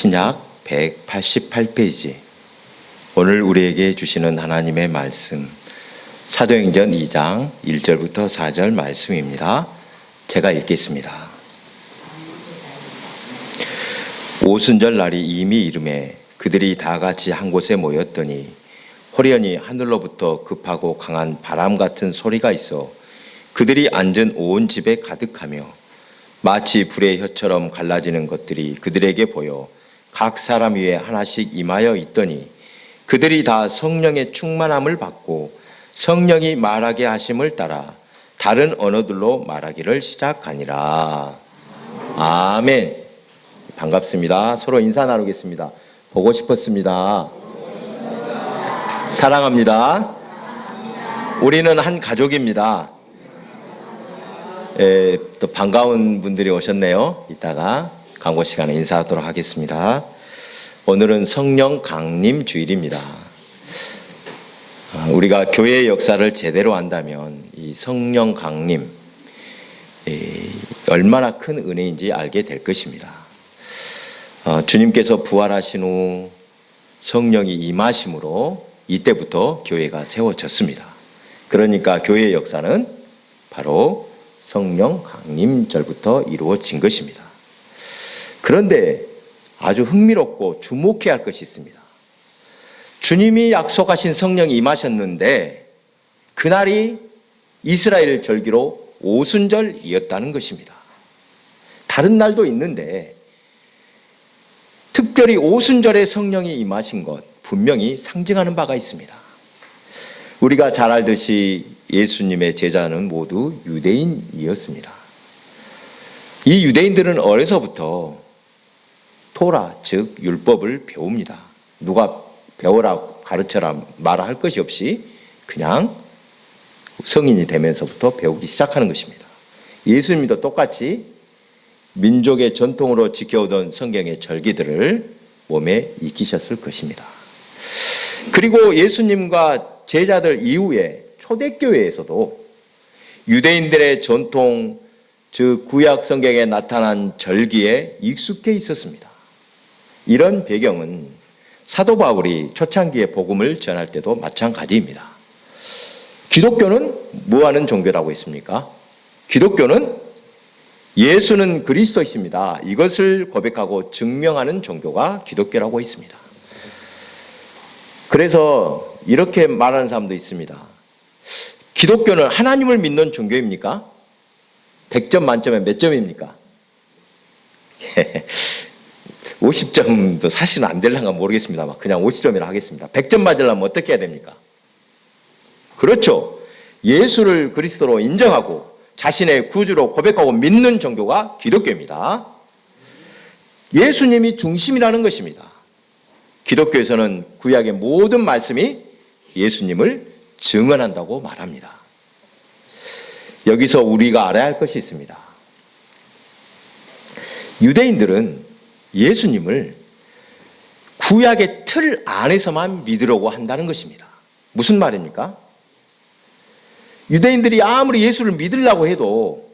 신약 188페이지 오늘 우리에게 주시는 하나님의 말씀 사도행전 2장 1절부터 4절 말씀입니다. 제가 읽겠습니다. 오순절 날이 이미 이름에 그들이 다 같이 한 곳에 모였더니 호련히 하늘로부터 급하고 강한 바람 같은 소리가 있어 그들이 앉은 온 집에 가득하며 마치 불의 혀처럼 갈라지는 것들이 그들에게 보여 각 사람 위에 하나씩 임하여 있더니 그들이 다 성령의 충만함을 받고 성령이 말하게 하심을 따라 다른 언어들로 말하기를 시작하니라. 아멘. 반갑습니다. 서로 인사 나누겠습니다. 보고 싶었습니다. 사랑합니다. 우리는 한 가족입니다. 에, 또 반가운 분들이 오셨네요. 이따가 광고 시간에 인사하도록 하겠습니다. 오늘은 성령 강림 주일입니다. 아, 우리가 교회의 역사를 제대로 안다면 이 성령 강림 이, 얼마나 큰 은혜인지 알게 될 것입니다. 어, 주님께서 부활하신 후 성령이 임하심으로 이때부터 교회가 세워졌습니다. 그러니까 교회의 역사는 바로 성령 강림절부터 이루어진 것입니다. 그런데 아주 흥미롭고 주목해야 할 것이 있습니다. 주님이 약속하신 성령이 임하셨는데 그날이 이스라엘 절기로 오순절이었다는 것입니다. 다른 날도 있는데 특별히 오순절에 성령이 임하신 것 분명히 상징하는 바가 있습니다. 우리가 잘 알듯이 예수님의 제자는 모두 유대인이었습니다. 이 유대인들은 어려서부터 토라, 즉 율법을 배웁니다. 누가 배워라, 가르쳐라, 말할 것이 없이 그냥 성인이 되면서부터 배우기 시작하는 것입니다. 예수님도 똑같이 민족의 전통으로 지켜오던 성경의 절기들을 몸에 익히셨을 것입니다. 그리고 예수님과 제자들 이후에 초대교회에서도 유대인들의 전통, 즉 구약 성경에 나타난 절기에 익숙해 있었습니다. 이런 배경은 사도 바울이 초창기에 복음을 전할 때도 마찬가지입니다. 기독교는 뭐 하는 종교라고 했습니까? 기독교는 예수는 그리스도이십니다. 이것을 고백하고 증명하는 종교가 기독교라고 했습니다. 그래서 이렇게 말하는 사람도 있습니다. 기독교는 하나님을 믿는 종교입니까? 100점 만점에 몇 점입니까? 50점도 사실은 안 될랑가 모르겠습니다만 그냥 50점이라 하겠습니다. 100점 맞으려면 어떻게 해야 됩니까? 그렇죠. 예수를 그리스도로 인정하고 자신의 구주로 고백하고 믿는 종교가 기독교입니다. 예수님이 중심이라는 것입니다. 기독교에서는 구약의 모든 말씀이 예수님을 증언한다고 말합니다. 여기서 우리가 알아야 할 것이 있습니다. 유대인들은 예수님을 구약의 틀 안에서만 믿으려고 한다는 것입니다. 무슨 말입니까? 유대인들이 아무리 예수를 믿으려고 해도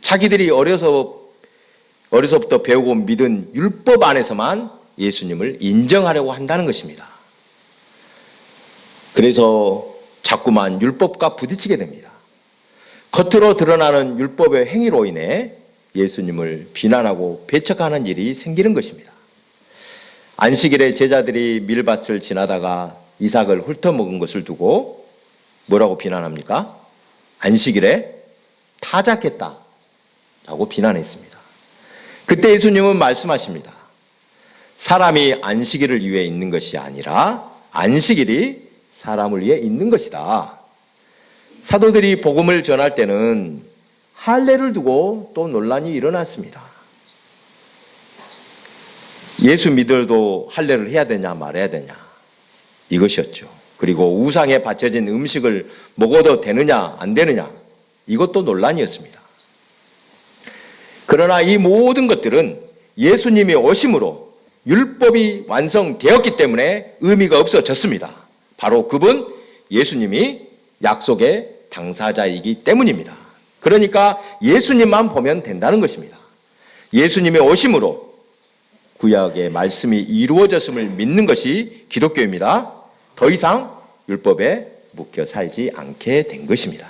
자기들이 어려서 어려서부터 배우고 믿은 율법 안에서만 예수님을 인정하려고 한다는 것입니다. 그래서 자꾸만 율법과 부딪히게 됩니다. 겉으로 드러나는 율법의 행위로 인해 예수님을 비난하고 배척하는 일이 생기는 것입니다. 안식일에 제자들이 밀밭을 지나다가 이삭을 훑어먹은 것을 두고 뭐라고 비난합니까? 안식일에 타작했다. 라고 비난했습니다. 그때 예수님은 말씀하십니다. 사람이 안식일을 위해 있는 것이 아니라 안식일이 사람을 위해 있는 것이다. 사도들이 복음을 전할 때는 할례를 두고 또 논란이 일어났습니다. 예수 믿어도 할례를 해야 되냐 말해야 되냐 이것이었죠. 그리고 우상에 바쳐진 음식을 먹어도 되느냐 안 되느냐 이것도 논란이었습니다. 그러나 이 모든 것들은 예수님이 오심으로 율법이 완성되었기 때문에 의미가 없어졌습니다. 바로 그분 예수님이 약속의 당사자이기 때문입니다. 그러니까 예수님만 보면 된다는 것입니다. 예수님의 오심으로 구약의 말씀이 이루어졌음을 믿는 것이 기독교입니다. 더 이상 율법에 묶여 살지 않게 된 것입니다.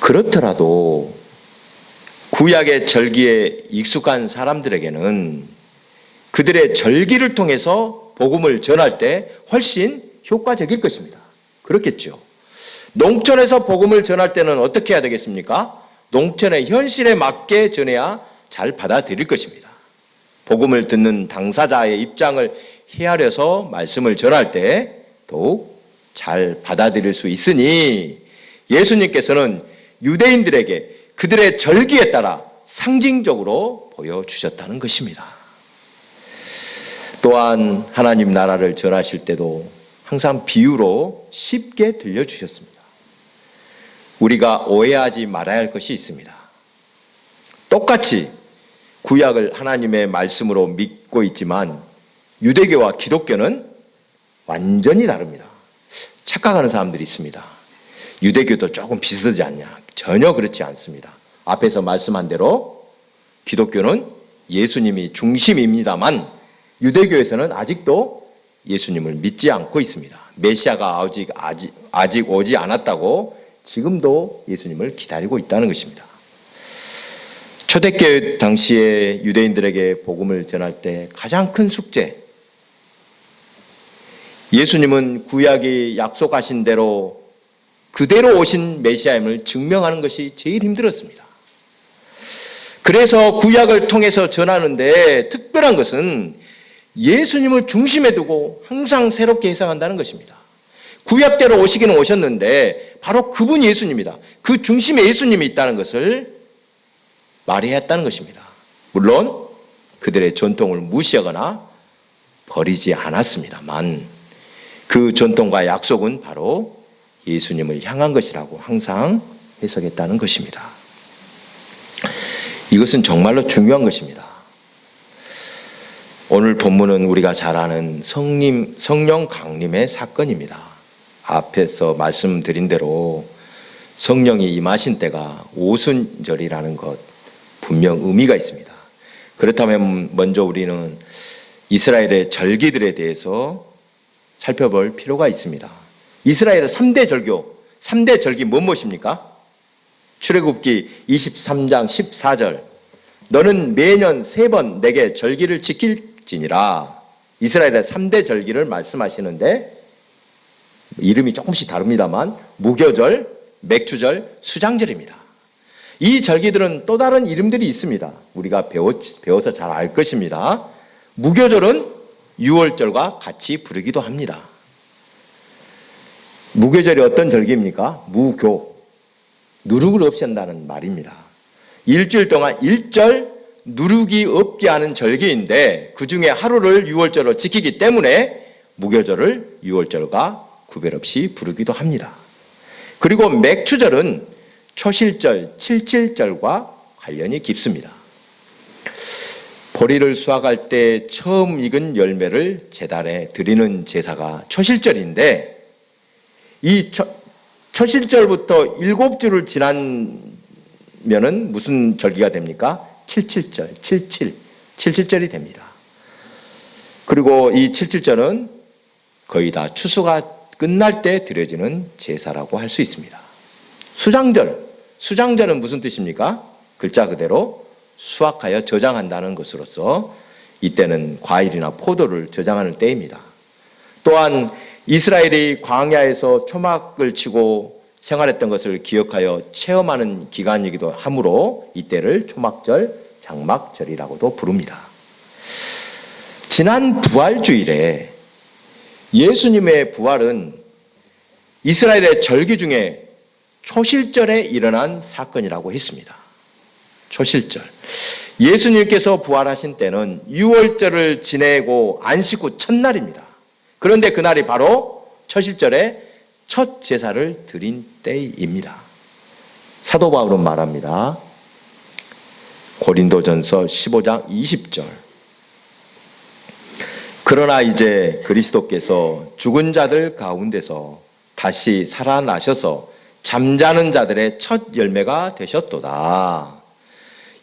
그렇더라도 구약의 절기에 익숙한 사람들에게는 그들의 절기를 통해서 복음을 전할 때 훨씬 효과적일 것입니다. 그렇겠죠. 농촌에서 복음을 전할 때는 어떻게 해야 되겠습니까? 농촌의 현실에 맞게 전해야 잘 받아들일 것입니다. 복음을 듣는 당사자의 입장을 헤아려서 말씀을 전할 때 더욱 잘 받아들일 수 있으니 예수님께서는 유대인들에게 그들의 절기에 따라 상징적으로 보여주셨다는 것입니다. 또한 하나님 나라를 전하실 때도 항상 비유로 쉽게 들려주셨습니다. 우리가 오해하지 말아야 할 것이 있습니다. 똑같이 구약을 하나님의 말씀으로 믿고 있지만 유대교와 기독교는 완전히 다릅니다. 착각하는 사람들이 있습니다. 유대교도 조금 비슷하지 않냐? 전혀 그렇지 않습니다. 앞에서 말씀한 대로 기독교는 예수님이 중심입니다만 유대교에서는 아직도 예수님을 믿지 않고 있습니다. 메시아가 아직, 아직, 아직 오지 않았다고 지금도 예수님을 기다리고 있다는 것입니다. 초대교회 당시에 유대인들에게 복음을 전할 때 가장 큰 숙제, 예수님은 구약이 약속하신 대로 그대로 오신 메시아임을 증명하는 것이 제일 힘들었습니다. 그래서 구약을 통해서 전하는데 특별한 것은 예수님을 중심에 두고 항상 새롭게 해석한다는 것입니다. 구약대로 오시기는 오셨는데 바로 그분 예수님이다. 그 중심에 예수님이 있다는 것을 말해야 했다는 것입니다. 물론 그들의 전통을 무시하거나 버리지 않았습니다만 그 전통과 약속은 바로 예수님을 향한 것이라고 항상 해석했다는 것입니다. 이것은 정말로 중요한 것입니다. 오늘 본문은 우리가 잘 아는 성님, 성령 강림의 사건입니다. 앞에서 말씀드린 대로 성령이 임하신 때가 오순절이라는 것 분명 의미가 있습니다. 그렇다면 먼저 우리는 이스라엘의 절기들에 대해서 살펴볼 필요가 있습니다. 이스라엘의 3대 절교, 3대 절기 뭐 무엇입니까? 출애굽기 23장 14절 너는 매년 세 번 내게 절기를 지킬지니라 이스라엘의 3대 절기를 말씀하시는데 이름이 조금씩 다릅니다만 무교절, 맥주절, 수장절입니다. 이 절기들은 또 다른 이름들이 있습니다. 우리가 배워, 배워서 잘 알 것입니다. 무교절은 유월절과 같이 부르기도 합니다. 무교절이 어떤 절기입니까? 무교. 누룩을 없이 한다는 말입니다. 일주일 동안 일절 누룩이 없게 하는 절기인데 그 중에 하루를 유월절로 지키기 때문에 무교절을 유월절과 구별 없이 부르기도 합니다. 그리고 맥추절은 초실절, 칠칠절과 관련이 깊습니다. 보리를 수확할 때 처음 익은 열매를 제단에 드리는 제사가 초실절인데 이 초, 초실절부터 일곱 주를 지나면은 무슨 절기가 됩니까? 칠칠절, 칠칠, 칠칠절이 됩니다. 그리고 이 칠칠절은 거의 다 추수가 끝날 때 드려지는 제사라고 할 수 있습니다. 수장절, 수장절은 무슨 뜻입니까? 글자 그대로 수확하여 저장한다는 것으로서 이때는 과일이나 포도를 저장하는 때입니다. 또한 이스라엘이 광야에서 초막을 치고 생활했던 것을 기억하여 체험하는 기간이기도 하므로 이때를 초막절, 장막절이라고도 부릅니다. 지난 부활주일에 예수님의 부활은 이스라엘의 절기 중에 초실절에 일어난 사건이라고 했습니다. 초실절. 예수님께서 부활하신 때는 6월절을 지내고 안식 후 첫날입니다. 그런데 그날이 바로 초실절에 첫 제사를 드린 때입니다. 사도 바울은 말합니다. 고린도전서 15장 20절. 그러나 이제 그리스도께서 죽은 자들 가운데서 다시 살아나셔서 잠자는 자들의 첫 열매가 되셨도다.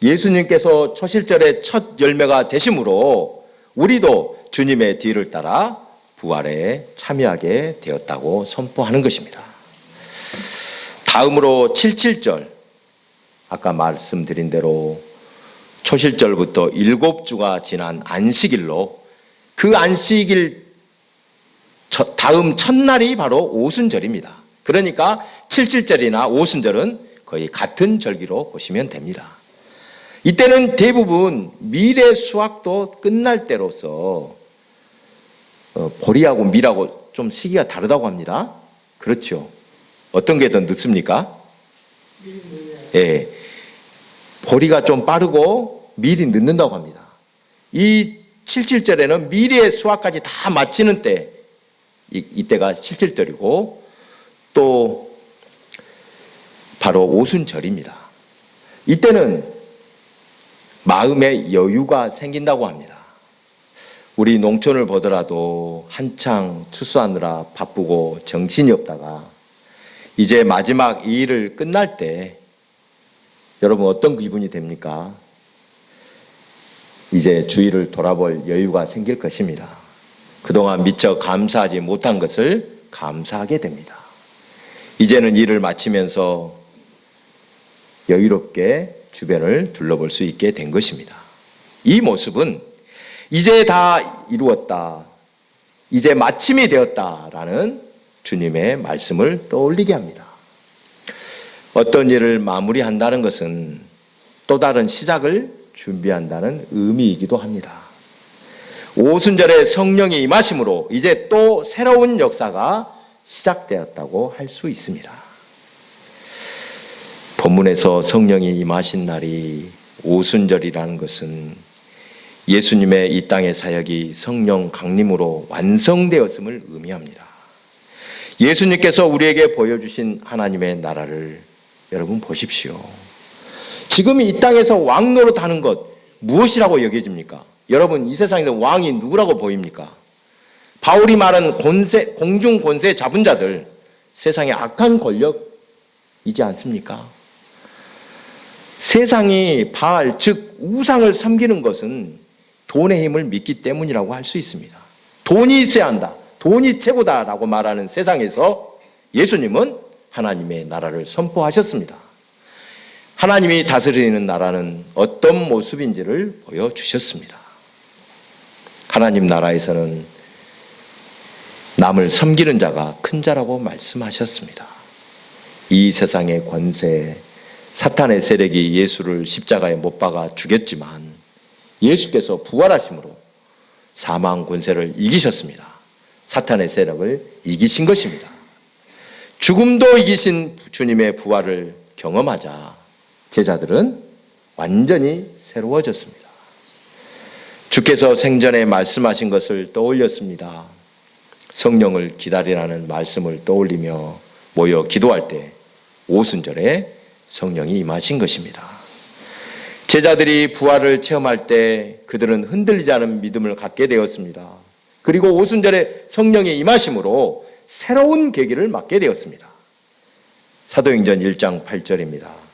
예수님께서 초실절의 첫 열매가 되심으로 우리도 주님의 뒤를 따라 부활에 참여하게 되었다고 선포하는 것입니다. 다음으로 77절. 아까 말씀드린 대로 초실절부터 일곱 주가 지난 안식일로 그 안식일 저- 다음 첫날이 바로 오순절입니다. 그러니까 77절이나 오순절은 거의 같은 절기로 보시면 됩니다. 이때는 대부분 미래 수학도 끝날 때로서 어, 보리하고 밀하고 좀 시기가 다르다고 합니다. 그렇죠. 어떤 게 더 늦습니까? 예. 보리가 좀 빠르고 밀이 늦는다고 합니다. 이 77절에는 미래의 수학까지 다 마치는 때, 이, 이때가 77절이고, 또, 바로 오순절입니다. 이때는 마음의 여유가 생긴다고 합니다. 우리 농촌을 보더라도 한창 추수하느라 바쁘고 정신이 없다가 이제 마지막 이 일을 끝날 때 여러분 어떤 기분이 됩니까? 이제 주위를 돌아볼 여유가 생길 것입니다. 그동안 미처 감사하지 못한 것을 감사하게 됩니다. 이제는 일을 마치면서 여유롭게 주변을 둘러볼 수 있게 된 것입니다. 이 모습은 이제 다 이루었다. 이제 마침이 되었다라는 주님의 말씀을 떠올리게 합니다. 어떤 일을 마무리한다는 것은 또 다른 시작을 준비한다는 의미이기도 합니다. 오순절에 성령이 임하심으로 이제 또 새로운 역사가 시작되었다고 할 수 있습니다. 본문에서 성령이 임하신 날이 오순절이라는 것은 예수님의 이 땅의 사역이 성령 강림으로 완성되었음을 의미합니다. 예수님께서 우리에게 보여주신 하나님의 나라를 여러분 보십시오. 지금 이 땅에서 왕 노릇하는 것 무엇이라고 여겨집니까? 여러분 이 세상에서 왕이 누구라고 보입니까? 바울이 말한 권세, 공중 권세 잡은 자들 세상의 악한 권력이지 않습니까? 세상이 바알 즉 우상을 섬기는 것은 돈의 힘을 믿기 때문이라고 할 수 있습니다. 돈이 있어야 한다. 돈이 최고다라고 말하는 세상에서 예수님은 하나님의 나라를 선포하셨습니다. 하나님이 다스리는 나라는 어떤 모습인지를 보여주셨습니다. 하나님 나라에서는 남을 섬기는 자가 큰 자라고 말씀하셨습니다. 이 세상의 권세, 사탄의 세력이 예수를 십자가에 못 박아 죽였지만 예수께서 부활하심으로 사망 권세를 이기셨습니다. 사탄의 세력을 이기신 것입니다. 죽음도 이기신 주님의 부활을 경험하자 제자들은 완전히 새로워졌습니다. 주께서 생전에 말씀하신 것을 떠올렸습니다. 성령을 기다리라는 말씀을 떠올리며 모여 기도할 때 오순절에 성령이 임하신 것입니다. 제자들이 부활을 체험할 때 그들은 흔들리지 않은 믿음을 갖게 되었습니다. 그리고 오순절에 성령의 임하심으로 새로운 계기를 맞게 되었습니다. 사도행전 1장 8절입니다.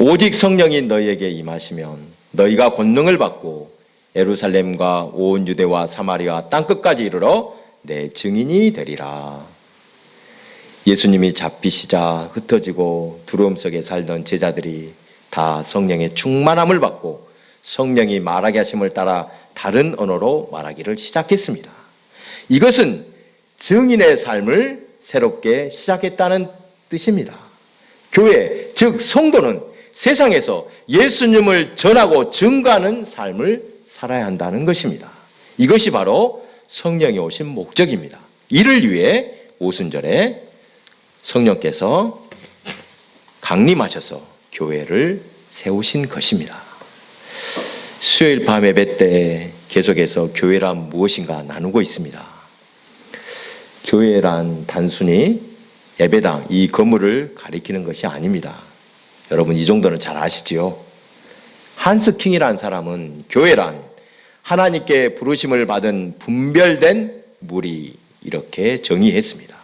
오직 성령이 너희에게 임하시면 너희가 권능을 받고 예루살렘과 온 유대와 사마리아 땅 끝까지 이르러 내 증인이 되리라. 예수님이 잡히시자 흩어지고 두려움 속에 살던 제자들이 다 성령의 충만함을 받고 성령이 말하게 하심을 따라 다른 언어로 말하기를 시작했습니다. 이것은 증인의 삶을 새롭게 시작했다는 뜻입니다. 교회, 즉 성도는 세상에서 예수님을 전하고 증가하는 삶을 살아야 한다는 것입니다. 이것이 바로 성령이 오신 목적입니다. 이를 위해 오순절에 성령께서 강림하셔서 교회를 세우신 것입니다. 수요일 밤 예배 때 계속해서 교회란 무엇인가 나누고 있습니다. 교회란 단순히 예배당 이 건물을 가리키는 것이 아닙니다. 여러분 이 정도는 잘 아시지요? 한스 킹이라는 사람은 교회란 하나님께 부르심을 받은 분별된 무리 이렇게 정의했습니다.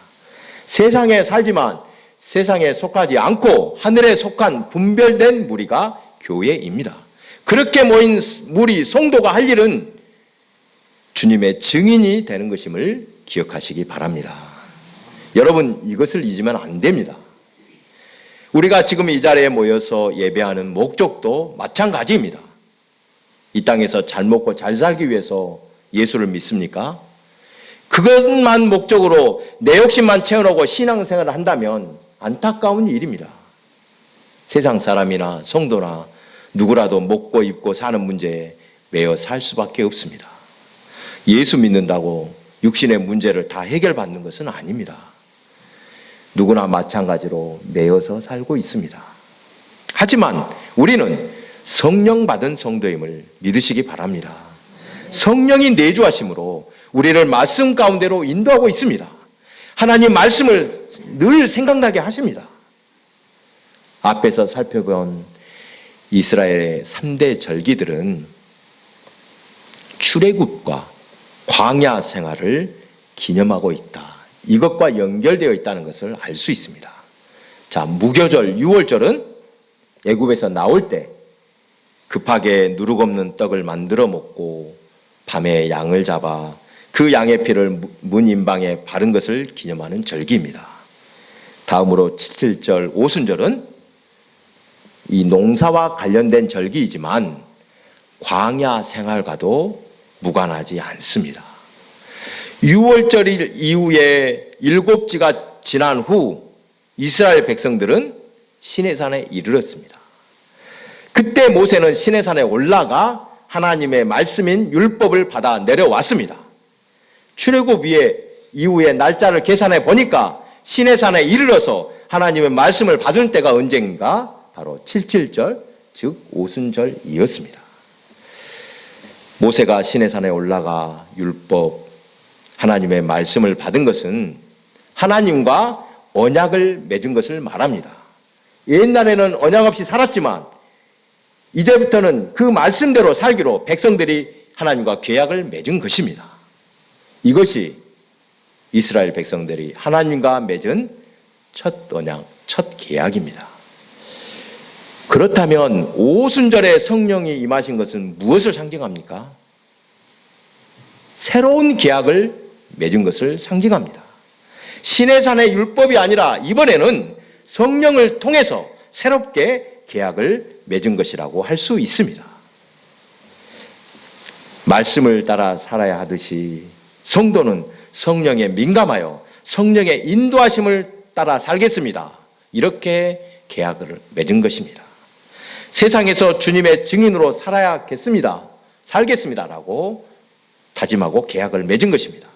세상에 살지만 세상에 속하지 않고 하늘에 속한 분별된 무리가 교회입니다. 그렇게 모인 무리 성도가 할 일은 주님의 증인이 되는 것임을 기억하시기 바랍니다. 여러분 이것을 잊으면 안 됩니다. 우리가 지금 이 자리에 모여서 예배하는 목적도 마찬가지입니다. 이 땅에서 잘 먹고 잘 살기 위해서 예수를 믿습니까? 그것만 목적으로 내 욕심만 채워놓고 신앙생활을 한다면 안타까운 일입니다. 세상 사람이나 성도나 누구라도 먹고 입고 사는 문제에 매여 살 수밖에 없습니다. 예수 믿는다고 육신의 문제를 다 해결받는 것은 아닙니다. 누구나 마찬가지로 매여서 살고 있습니다. 하지만 우리는 성령 받은 성도임을 믿으시기 바랍니다. 성령이 내주하심으로 우리를 말씀 가운데로 인도하고 있습니다. 하나님 말씀을 늘 생각나게 하십니다. 앞에서 살펴본 이스라엘의 3대 절기들은 출애굽과 광야 생활을 기념하고 있다. 이것과 연결되어 있다는 것을 알 수 있습니다. 자, 무교절 6월절은 애굽에서 나올 때 급하게 누룩 없는 떡을 만들어 먹고 밤에 양을 잡아 그 양의 피를 문 인방에 바른 것을 기념하는 절기입니다. 다음으로 칠칠절 오순절은 이 농사와 관련된 절기이지만 광야 생활과도 무관하지 않습니다. 6월절 이후에 일곱지가 지난 후 이스라엘 백성들은 시내산에 이르렀습니다. 그때 모세는 시내산에 올라가 하나님의 말씀인 율법을 받아 내려왔습니다. 출애굽 위에 이후에 날짜를 계산해 보니까 시내산에 이르러서 하나님의 말씀을 받은 때가 언젠가 바로 77절 즉 오순절이었습니다. 모세가 시내산에 올라가 율법 하나님의 말씀을 받은 것은 하나님과 언약을 맺은 것을 말합니다. 옛날에는 언약 없이 살았지만 이제부터는 그 말씀대로 살기로 백성들이 하나님과 계약을 맺은 것입니다. 이것이 이스라엘 백성들이 하나님과 맺은 첫 언약, 첫 계약입니다. 그렇다면 오순절에 성령이 임하신 것은 무엇을 상징합니까? 새로운 계약을 맺은 것을 상징합니다. 신의 산의 율법이 아니라 이번에는 성령을 통해서 새롭게 계약을 맺은 것이라고 할 수 있습니다. 말씀을 따라 살아야 하듯이 성도는 성령에 민감하여 성령의 인도하심을 따라 살겠습니다. 이렇게 계약을 맺은 것입니다. 세상에서 주님의 증인으로 살아야겠습니다. 살겠습니다라고 다짐하고 계약을 맺은 것입니다.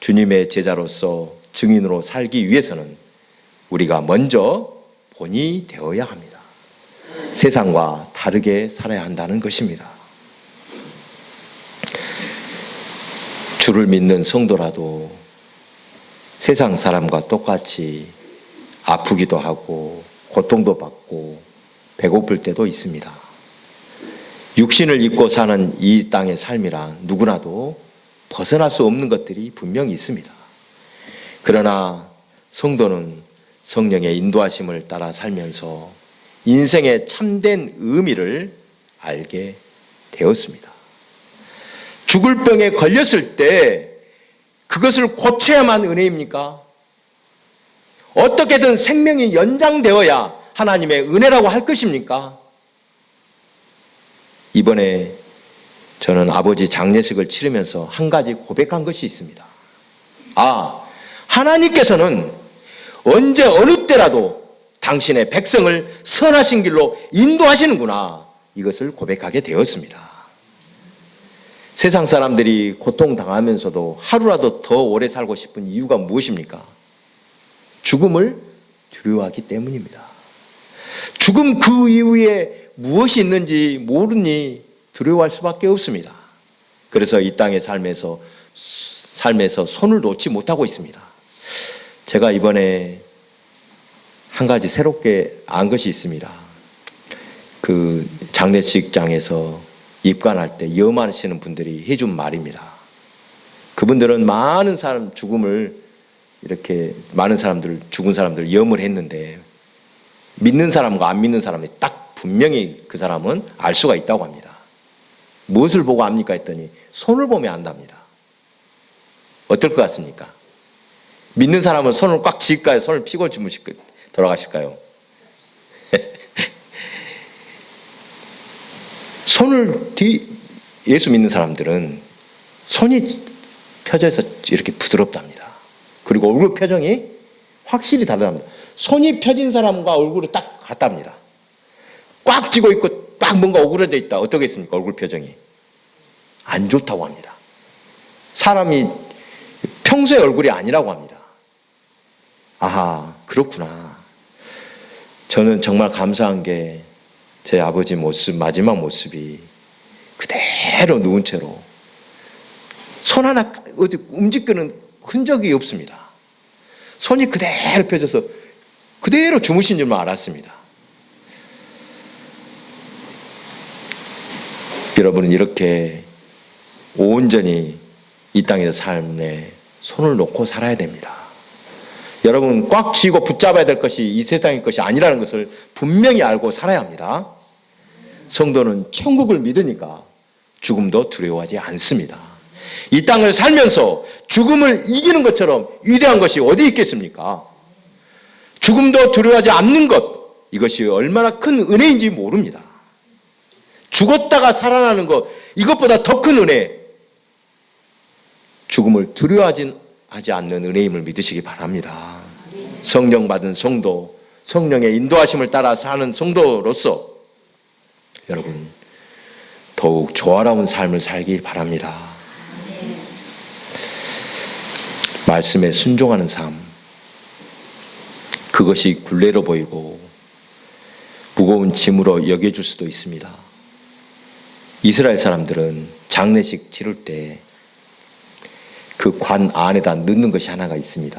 주님의 제자로서 증인으로 살기 위해서는 우리가 먼저 본이 되어야 합니다. 세상과 다르게 살아야 한다는 것입니다. 주를 믿는 성도라도 세상 사람과 똑같이 아프기도 하고 고통도 받고 배고플 때도 있습니다. 육신을 입고 사는 이 땅의 삶이란 누구나도 벗어날 수 없는 것들이 분명히 있습니다. 그러나 성도는 성령의 인도하심을 따라 살면서 인생의 참된 의미를 알게 되었습니다. 죽을 병에 걸렸을 때 그것을 고쳐야만 은혜입니까? 어떻게든 생명이 연장되어야 하나님의 은혜라고 할 것입니까? 이번에 저는 아버지 장례식을 치르면서 한 가지 고백한 것이 있습니다. 아, 하나님께서는 언제 어느 때라도 당신의 백성을 선하신 길로 인도하시는구나. 이것을 고백하게 되었습니다. 세상 사람들이 고통당하면서도 하루라도 더 오래 살고 싶은 이유가 무엇입니까? 죽음을 두려워하기 때문입니다. 죽음 그 이후에 무엇이 있는지 모르니 두려워할 수밖에 없습니다. 그래서 이 땅의 삶에서 삶에서 손을 놓지 못하고 있습니다. 제가 이번에 한 가지 새롭게 안 것이 있습니다. 그 장례식장에서 입관할 때 염하시는 분들이 해준 말입니다. 그분들은 많은 사람 죽음을 이렇게 많은 사람들 죽은 사람들 염을 했는데 믿는 사람과 안 믿는 사람이 딱 분명히 그 사람은 알 수가 있다고 합니다. 무엇을 보고 압니까 했더니 손을 보면 안답니다. 어떨 것 같습니까? 믿는 사람은 손을 꽉 쥐을까요? 손을 피고 주무실 돌아가실까요? 손을 뒤 예수 믿는 사람들은 손이 펴져서 이렇게 부드럽답니다. 그리고 얼굴 표정이 확실히 다르답니다. 손이 펴진 사람과 얼굴이 딱 같답니다. 꽉 쥐고 있고 딱 뭔가 오그라져 있다. 어떻겠습니까? 얼굴 표정이. 안 좋다고 합니다. 사람이 평소의 얼굴이 아니라고 합니다. 아하, 그렇구나. 저는 정말 감사한 게 제 아버지 모습, 마지막 모습이 그대로 누운 채로 손 하나 어디 움직이는 흔적이 없습니다. 손이 그대로 펴져서 그대로 주무신 줄만 알았습니다. 여러분은 이렇게 온전히 이 땅에서 삶에 손을 놓고 살아야 됩니다. 여러분 꽉 쥐고 붙잡아야 될 것이 이 세상의 것이 아니라는 것을 분명히 알고 살아야 합니다. 성도는 천국을 믿으니까 죽음도 두려워하지 않습니다. 이 땅을 살면서 죽음을 이기는 것처럼 위대한 것이 어디 있겠습니까? 죽음도 두려워하지 않는 것, 이것이 얼마나 큰 은혜인지 모릅니다. 죽었다가 살아나는 것, 이것보다 더 큰 은혜, 죽음을 두려워하지 하지 않는 은혜임을 믿으시기 바랍니다. 성령 받은 성도, 성령의 인도하심을 따라 사는 성도로서 여러분 더욱 조화로운 삶을 살길 바랍니다. 말씀에 순종하는 삶, 그것이 굴레로 보이고 무거운 짐으로 여겨질 수도 있습니다. 이스라엘 사람들은 장례식 치를 때 그 관 안에다 넣는 것이 하나가 있습니다.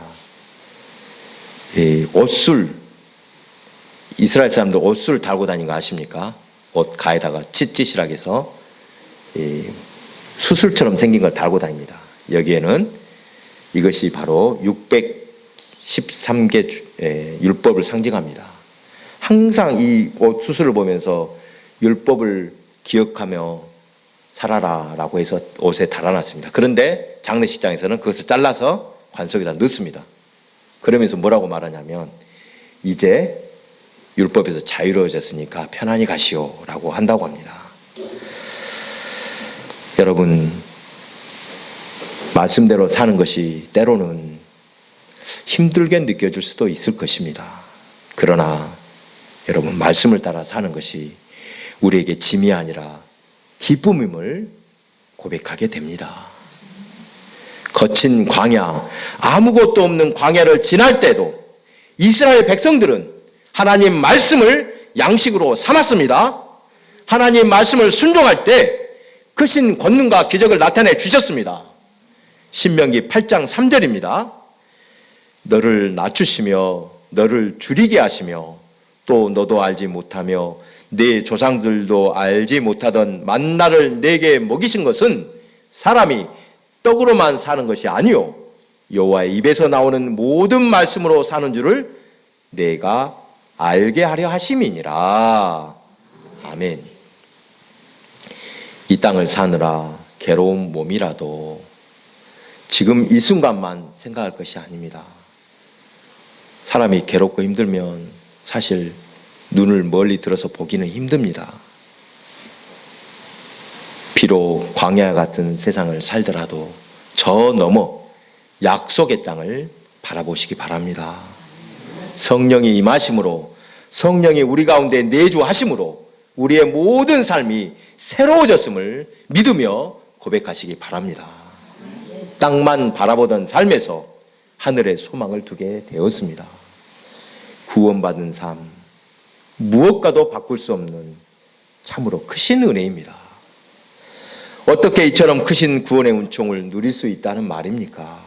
이 옷술 이스라엘 사람들 옷술 달고 다니는 거 아십니까? 옷 가에다가 찢찢이라고 해서 이 수술처럼 생긴 걸 달고 다닙니다. 여기에는 이것이 바로 613개 율법을 상징합니다. 항상 이 옷 수술을 보면서 율법을 기억하며 살아라 라고 해서 옷에 달아놨습니다. 그런데 장례식장에서는 그것을 잘라서 관속에다 넣습니다. 그러면서 뭐라고 말하냐면 이제 율법에서 자유로워졌으니까 편안히 가시오 라고 한다고 합니다. 여러분 말씀대로 사는 것이 때로는 힘들게 느껴질 수도 있을 것입니다. 그러나 여러분 말씀을 따라 사는 것이 우리에게 짐이 아니라 기쁨임을 고백하게 됩니다. 거친 광야, 아무것도 없는 광야를 지날 때도 이스라엘 백성들은 하나님 말씀을 양식으로 삼았습니다. 하나님 말씀을 순종할 때 크신 권능과 기적을 나타내 주셨습니다. 신명기 8장 3절입니다. 너를 낮추시며 너를 줄이게 하시며 또 너도 알지 못하며 네 조상들도 알지 못하던 만나를 내게 먹이신 것은 사람이 떡으로만 사는 것이 아니요 여호와의 입에서 나오는 모든 말씀으로 사는 줄을 내가 알게 하려 하심이니라. 아멘. 이 땅을 사느라 괴로운 몸이라도 지금 이 순간만 생각할 것이 아닙니다. 사람이 괴롭고 힘들면 사실 눈을 멀리 들어서 보기는 힘듭니다. 비록 광야 같은 세상을 살더라도 저 넘어 약속의 땅을 바라보시기 바랍니다. 성령이 임하심으로 성령이 우리 가운데 내주하심으로 우리의 모든 삶이 새로워졌음을 믿으며 고백하시기 바랍니다. 땅만 바라보던 삶에서 하늘의 소망을 두게 되었습니다. 구원받은 삶, 무엇과도 바꿀 수 없는 참으로 크신 은혜입니다. 어떻게 이처럼 크신 구원의 은총을 누릴 수 있다는 말입니까?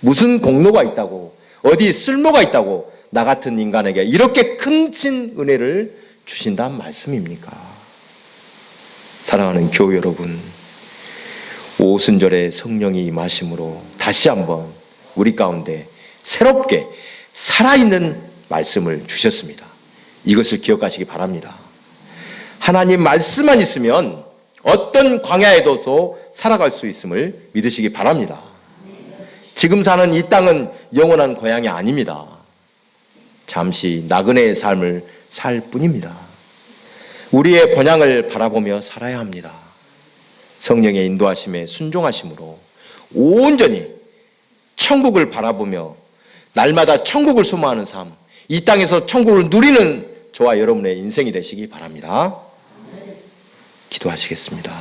무슨 공로가 있다고, 어디 쓸모가 있다고 나 같은 인간에게 이렇게 큰신 은혜를 주신다는 말씀입니까? 사랑하는 교회 여러분, 오순절에 성령이 임하심으로 다시 한번 우리 가운데 새롭게 살아있는 말씀을 주셨습니다. 이것을 기억하시기 바랍니다. 하나님 말씀만 있으면 어떤 광야에도서 살아갈 수 있음을 믿으시기 바랍니다. 지금 사는 이 땅은 영원한 고향이 아닙니다. 잠시 나그네의 삶을 살 뿐입니다. 우리의 본향을 바라보며 살아야 합니다. 성령의 인도하심에 순종하심으로 온전히 천국을 바라보며 날마다 천국을 소망하는 삶, 이 땅에서 천국을 누리는 저와 여러분의 인생이 되시기 바랍니다. 기도하시겠습니다.